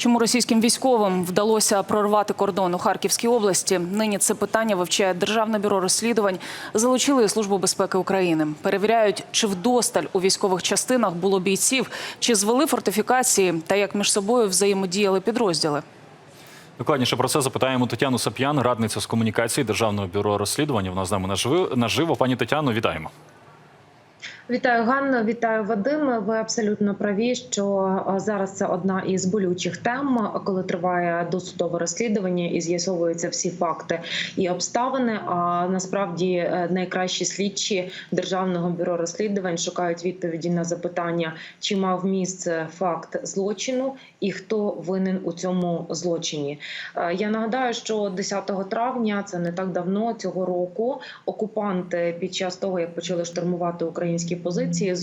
Чому російським військовим вдалося прорвати кордон у Харківській області? Нині це питання вивчає Державне бюро розслідувань. Залучили Службу безпеки України. Перевіряють, чи вдосталь у військових частинах було бійців, чи звели фортифікації та як між собою взаємодіяли підрозділи. Докладніше про це запитаємо Тетяну Сап'ян, радницю з комунікації Державного бюро розслідувань. Вона з нами наживо. Пані Тетяно, вітаємо. Вітаю Ганна, вітаю Вадим. Ви абсолютно праві, що е, зараз це одна із болючих тем, коли триває досудове розслідування і з'ясовуються всі факти і обставини. А насправді е, найкращі слідчі державного бюро розслідувань шукають відповіді на запитання, чи мав місце факт злочину і хто винен у цьому злочині. Е, Я нагадаю, що 10 травня це не так давно цього року. Окупанти під час того, як почали штурмувати українські позиції,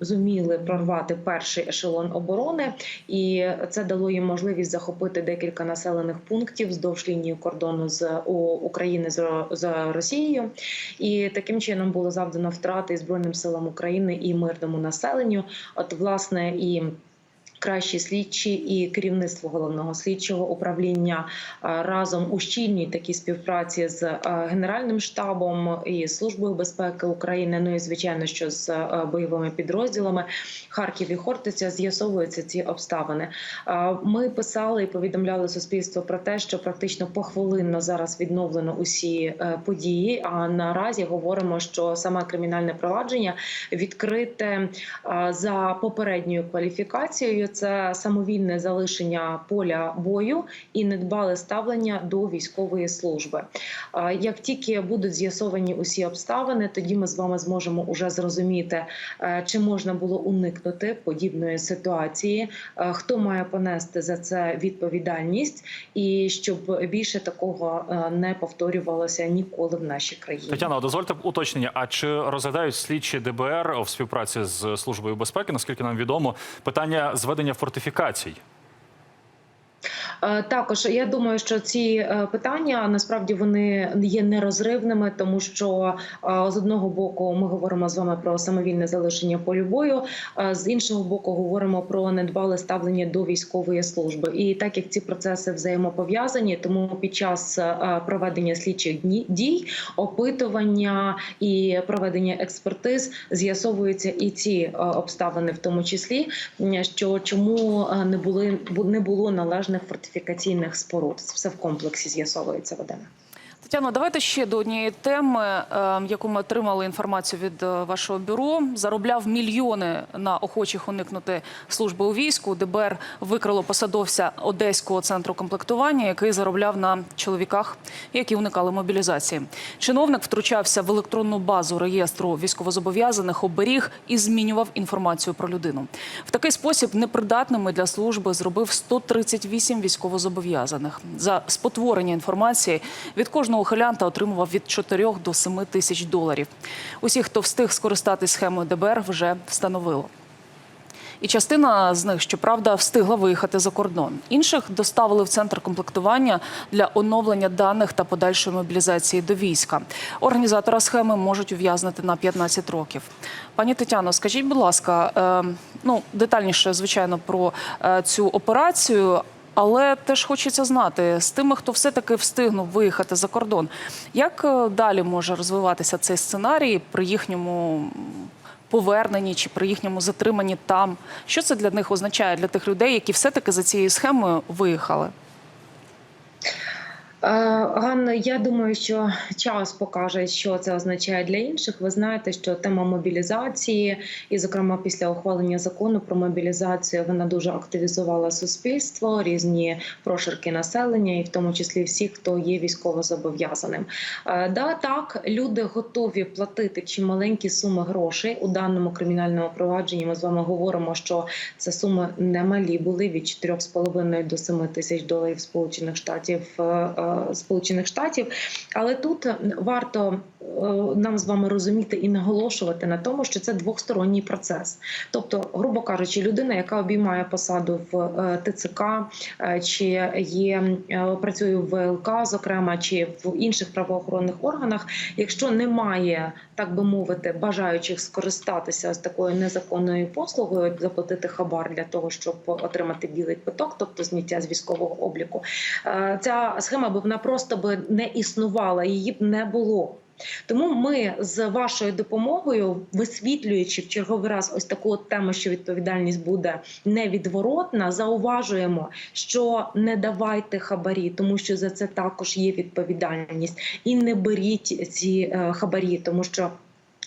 зуміли прорвати перший ешелон оборони, і це дало їм можливість захопити декілька населених пунктів вздовж лінії кордону з України з, Росією. І таким чином було завдано втрати збройним силам України і мирному населенню. От власне і. Кращі слідчі і керівництво головного слідчого управління разом у щільній такій співпраці з Генеральним штабом і службою безпеки України. Ну і звичайно, що з бойовими підрозділами Харків і Хортиця з'ясовуються ці обставини. Ми писали і повідомляли суспільство про те, що практично похвилинно зараз відновлено усі е, події. А наразі говоримо, що саме кримінальне провадження відкрите за попередньою кваліфікацією. Це самовільне залишення поля бою і недбале ставлення до військової служби. Як тільки будуть з'ясовані усі обставини, тоді ми з вами зможемо уже зрозуміти, е, чи можна було уникнути подібної ситуації, е, хто має понести за це відповідальність, і щоб більше такого е, не повторювалося ніколи в нашій країні. Тетяна, дозвольте уточнення. А чи розглядають слідчі ДБР в співпраці з службою безпеки, наскільки нам відомо, питання зведення фортифікацій? Е, Також я думаю, що ці е, питання насправді вони є нерозривними, тому що е, з одного боку ми говоримо з вами про самовільне залишення полю бою, з іншого боку, говоримо про недбале ставлення до військової служби. І так як ці процеси взаємопов'язані, тому під час проведення слідчих дій, опитування і проведення експертиз з'ясовуються і ці обставини, в тому числі що чому не були не було належних фортифікаційних споруд. Все в комплексі з'ясовується Вадиме. Тетяно, давайте ще до однієї теми, е, яку ми отримали інформацію від е, вашого бюро. Заробляв мільйони на охочих уникнути служби у війську. ДБР викрило посадовця Одеського центру комплектування, який заробляв на чоловіках, які уникали мобілізації. Чиновник втручався в електронну базу реєстру військовозобов'язаних, оберіг і змінював інформацію про людину. В такий спосіб непридатними для служби зробив 138 військовозобов'язаних. За спотворення інформації від кожного ухилянта отримував від 4 до 7 тисяч доларів. Усіх, хто встиг скористатись схемою ДБР, вже встановило. І частина з них, щоправда, встигла виїхати за кордон. Інших доставили в центр комплектування для оновлення даних та подальшої мобілізації до війська. Організатора схеми можуть ув'язнити на 15 років. Пані Тетяно, скажіть, будь ласка, е, ну детальніше, звичайно, про е, цю операцію. Але теж хочеться знати з тими, хто все-таки встигнув виїхати за кордон. Як е, далі може розвиватися цей сценарій при їхньому поверненні чи при їхньому затриманні там? Що це для них означає для тих людей, які все-таки за цією схемою виїхали? Е, Ганна, я думаю, що час покаже, що це означає для інших. Ви знаєте, що тема мобілізації, і, зокрема, після ухвалення закону про мобілізацію, вона дуже активізувала суспільство, різні прошарки населення, і в тому числі всі, хто є військовозобов'язаним. Е, Да, так, люди готові платити чималенькі суми грошей у даному кримінальному провадженні. Ми з вами говоримо, що це суми немалі були від 4,5 до 7 тисяч доларів Сполучених Штатів е, Сполучених Штатів. Але тут варто нам з вами розуміти і наголошувати на тому, що це двосторонній процес. Тобто, грубо кажучи, людина, яка обіймає посаду в е, ТЦК, е, чи є е, працює в ВЛК, зокрема, чи в інших правоохоронних органах, якщо немає, так би мовити, бажаючих скористатися з такою незаконною послугою, заплатити хабар для того, щоб отримати білий квиток, тобто зняття з військового обліку, е, ця схема б вона просто би не існувала, її б не було. Тому ми з вашою допомогою, висвітлюючи в черговий раз ось таку от тему, що відповідальність буде невідворотна, зауважуємо, що не давайте хабарі, тому що за це також є відповідальність, і не беріть ці е, хабарі, тому що.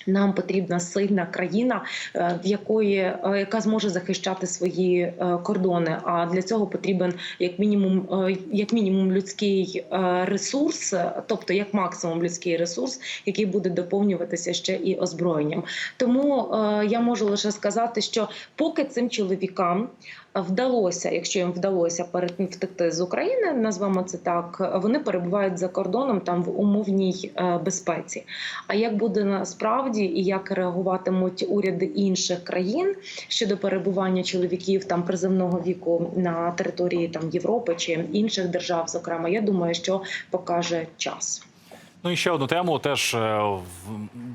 Нам потрібна сильна країна, е, в якої е, яка зможе захищати свої е, кордони. А для цього потрібен як мінімум, як мінімум людський ресурс, тобто як максимум людський ресурс, який буде доповнюватися ще і озброєнням. Тому я можу лише сказати, що поки цим чоловікам вдалося, якщо їм вдалося втекти з України, назвемо це так, вони перебувають за кордоном там в умовній е, безпеці. А як буде насправді і як реагуватимуть уряди інших країн щодо перебування чоловіків там приземного віку на території там Європи чи інших держав, зокрема, я думаю, що покаже час. Ну і ще одну тему, теж е,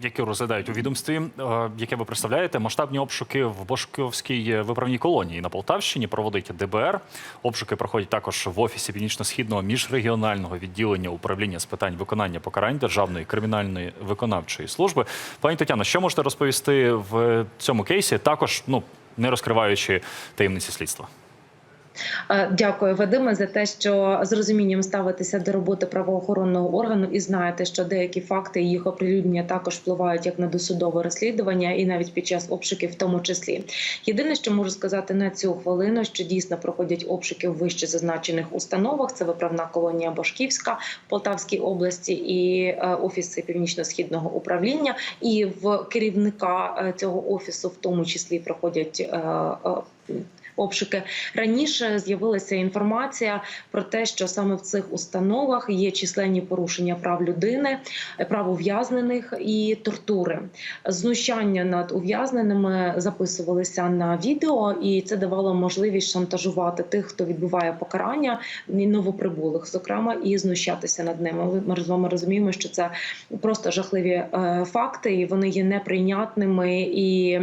яку розглядають у відомстві, е, яке ви представляєте, масштабні обшуки в Бошковській виправній колонії на Полтавщині проводить ДБР. Обшуки проходять також в офісі північно-східного міжрегіонального відділення управління з питань виконання покарань Державної кримінальної виконавчої служби. Пані Тетяно, що можете розповісти в цьому кейсі? Також ну не розкриваючи таємниці слідства. Е, Дякую, Вадиме, за те, що з розумінням ставитеся до роботи правоохоронного органу і знаєте, що деякі факти і їх оприлюднення також впливають як на досудове розслідування, і навіть під час обшуків, в тому числі. Єдине, що можу сказати на цю хвилину, що дійсно проходять обшуки в вище зазначених установах. Це виправна колонія Башківська в Полтавській області і е, офіси північно-східного управління. І в керівника е, цього офісу, в тому числі, проходять. Обшуки раніше з'явилася інформація про те, що саме в цих установах є численні порушення прав людини, прав ув'язнених і тортури. Знущання над ув'язненими записувалися на відео, і це давало можливість шантажувати тих, хто відбуває покарання і новоприбулих, зокрема, і знущатися над ними. Ми з вами розуміємо, що це просто жахливі е, факти, і вони є неприйнятними і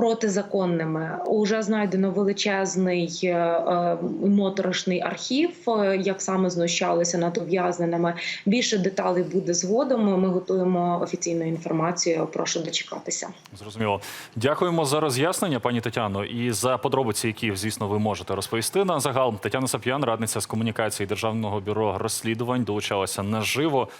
протизаконними. Уже знайдено величезний е, е, моторошний архів, е, як саме знущалися над ув'язненими. Більше деталей буде згодом. Ми готуємо офіційну інформацію. Прошу дочекатися. Зрозуміло. Дякуємо за роз'яснення, пані Тетяно, і за подробиці, які, звісно, ви можете розповісти на загал. Тетяна Сап'ян, радниця з комунікації Державного бюро розслідувань, долучалася наживо.